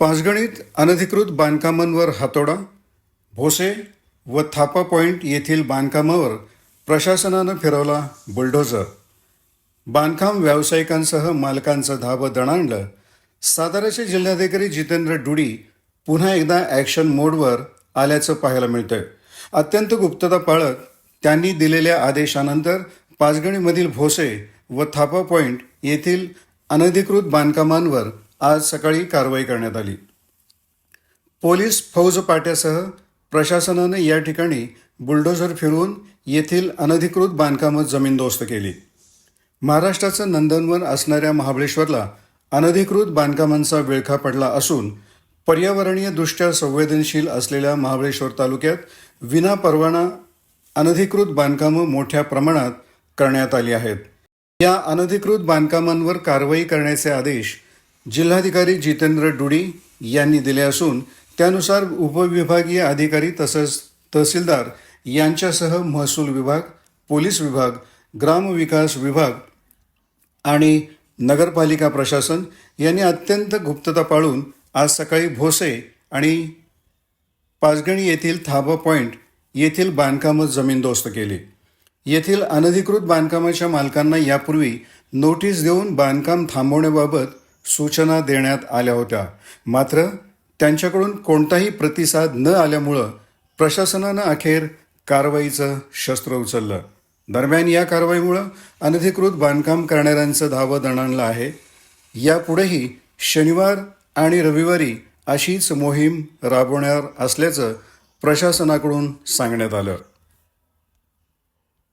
पाचगणीत अनधिकृत बांधकामांवर हातोडा भोसे व थापा पॉईंट येथील बांधकामावर प्रशासनानं फिरवला बुलडोझर. बांधकाम व्यावसायिकांसह मालकांचं धाबं दणाणलं. साताऱ्याचे जिल्हाधिकारी जितेंद्र डुडी पुन्हा एकदा ॲक्शन मोडवर आल्याचं पाहायला मिळतंय. अत्यंत गुप्तता पाळत त्यांनी दिलेल्या आदेशानंतर पाचगणीमधील भोसे व थापा पॉईंट येथील अनधिकृत बांधकामांवर आज सकाळी कारवाई करण्यात आली. पोलीस फौज पाट्यासह प्रशासनानं या ठिकाणी बुलडोझर फिरवून येथील अनधिकृत बांधकामं जमीनदोस्त केली. महाराष्ट्राचं नंदनवन असणाऱ्या महाबळेश्वरला अनधिकृत बांधकामांचा विळखा पडला असून पर्यावरणीय दृष्ट्या संवेदनशील असलेल्या महाबळेश्वर तालुक्यात विना परवाना अनधिकृत बांधकामं मोठ्या प्रमाणात करण्यात आली आहेत. या अनधिकृत बांधकामांवर कारवाई करण्याचे आदेश जिल्हाधिकारी जितेंद्र डुडी यांनी दिले असून त्यानुसार उपविभागीय अधिकारी तसंच तहसीलदार यांच्यासह महसूल विभाग पोलीस विभाग ग्रामविकास विभाग आणि नगरपालिका प्रशासन यांनी अत्यंत गुप्तता पाळून आज सकाळी भोसे आणि पाचगणी येथील थाबा पॉईंट येथील बांधकामं जमीनदोस्त केली. येथील अनधिकृत बांधकामाच्या मालकांना यापूर्वी नोटीस देऊन बांधकाम थांबवण्याबाबत सूचना देण्यात आल्या होत्या. मात्र त्यांच्याकडून कोणताही प्रतिसाद न आल्यामुळं प्रशासनानं अखेर कारवाईचं शस्त्र उचललं. दरम्यान या कारवाईमुळं अनधिकृत बांधकाम करणाऱ्यांचं धावं दणाणलं आहे. यापुढेही शनिवार आणि रविवारी अशीच मोहीम राबवणार असल्याचं प्रशासनाकडून सांगण्यात आलं.